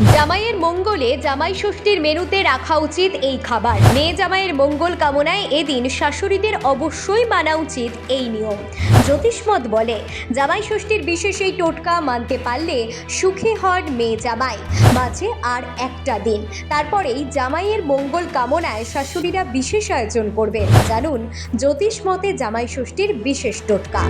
জামাইয়ের মঙ্গলে জামাই ষষ্ঠীর মেনুতে রাখা উচিত এই খাবার। মেয়ে জামাইয়ের মঙ্গল কামনায় এদিন শাশুড়িদের অবশ্যই মানা উচিত এই নিয়ম। জ্যোতিষমত বলে, জামাই ষষ্ঠীর বিশেষ এই টোটকা মানতে পারলে সুখী হন মেয়ে জামাই। মাঝে আর একটা দিন। তারপরেই জামাইয়ের মঙ্গল কামনায় শাশুড়িরা বিশেষ আয়োজন করবে জানুন জ্যোতিষমতে জামাই ষষ্ঠীর বিশেষ টোটকা।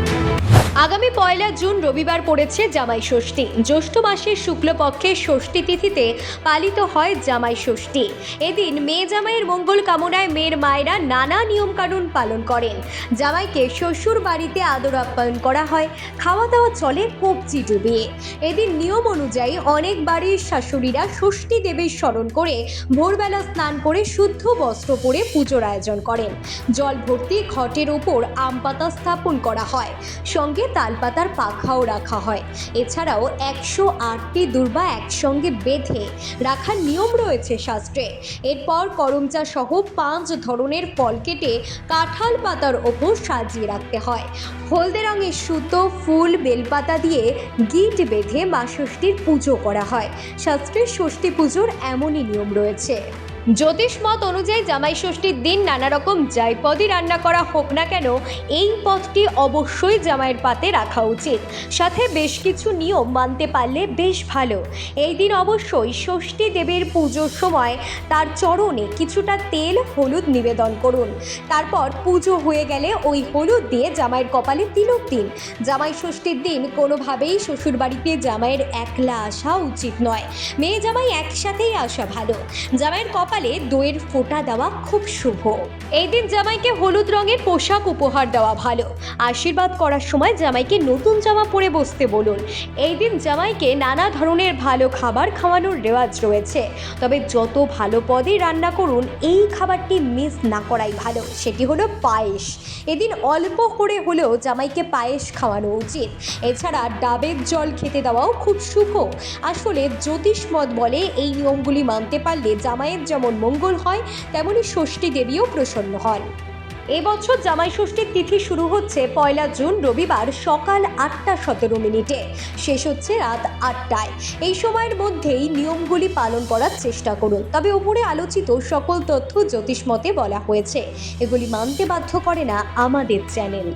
আগামী পয়লা জুন রবিবার পড়েছে জামাই ষষ্ঠী। জ্যৈষ্ঠ মাসের শুক্লপক্ষে ষষ্ঠী তিথিতে পালিত হয় জামাই ষষ্ঠী। এদিন মেয়ে জামাইয়ের মঙ্গল কামনায় মেয়ের মায়েরা নানা নিয়মকানুন পালন করেন। জামাইকে শ্বশুর বাড়িতে আদর আপ্যায়ন করা হয় খাওয়া দাওয়া চলে কবজি ডুবিয়ে। এদিন নিয়ম অনুযায়ী অনেক বাড়ির শাশুড়িরা ষষ্ঠী দেবীর স্মরণ করে ভোরবেলা স্নান করে শুদ্ধ বস্ত্র পরে পুজোর আয়োজন করেন। জল ভর্তি ঘটের ওপর আম পাতা স্থাপন করা হয়, সঙ্গে তালপাতার পাখাও রাখা হয়। এছাড়াও একশো আটটি দুর্বা একসঙ্গে বেঁধে রাখার নিয়ম রয়েছে শাস্ত্রে। এরপর করমচা সহ পাঁচ ধরনের ফল কেটে কাঁঠাল পাতার ওপর সাজিয়ে রাখতে হয়। হলদে রঙের সুতো, ফুল, বেলপাতা দিয়ে গিট বেঁধে মা ষষ্ঠীর পুজো করা হয়। শাস্ত্রের ষষ্ঠী পুজোর এমনই নিয়ম রয়েছে। জ্যোতিষ মত অনুযায়ী জামাই ষষ্ঠীর দিন নানা রকম যাই পদই রান্না করা হোক না কেন, এই পদটি অবশ্যই জামাইয়ের পাতে রাখা উচিত। সাথে বেশ কিছু নিয়ম মানতে পারলে বেশ ভালো। এই দিন অবশ্যই ষষ্ঠী দেবীর পুজোর সময় তার চরণে কিছুটা তেল, হলুদ নিবেদন করুন। তারপর পুজো হয়ে গেলে ওই হলুদ দিয়ে জামাইয়ের কপালে তিলক দিন। জামাই ষষ্ঠীর দিন কোনোভাবেই শ্বশুরবাড়িতে জামাইয়ের একলা আসা উচিত নয়। মেয়ে জামাই একসাথেই আসা ভালো। জামাইয়ের কপালে দইয়ের ফোঁটা দেওয়া খুব শুভ। এই দিন জামাইকে হলুদ রঙের পোশাক উপহার দেওয়া ভালো। আশীর্বাদ করার সময় জামাইকে নতুন জামা পরে বসতে বলুন। এই দিন জামাইকে নানা ধরনের ভালো খাবার খাওয়ানোর রেওয়াজ রয়েছে। তবে যত ভালো পদে রান্না করুন, এই খাবারটি মিস না করাই ভালো। সেটি হলো পায়েস। এদিন অল্প করে হলেও জামাইকে পায়েস খাওয়ানো উচিত। এছাড়া ডাবের জল খেতে দেওয়াও খুব শুভ। আসলে জ্যোতিষমত বলে এই নিয়মগুলি মানতে পারলে জামাইয়ের যেমন মঙ্গল হয়, তেমনি ষষ্ঠী দেবীও প্রসন্ন হন। এবছর জামাই ষষ্ঠীর তিথি শুরু হচ্ছে পয়লা জুন, রবিবার সকাল আটটা সতেরো মিনিটে। শেষ হচ্ছে রাত আটটায়। এই সময়ের মধ্যেই নিয়মগুলি পালন করার চেষ্টা করুন। তবে উপরে আলোচিত সকল তথ্য জ্যোতিষমতে বলা হয়েছে। এগুলি মানতে বাধ্য করে না আমাদের চ্যানেল।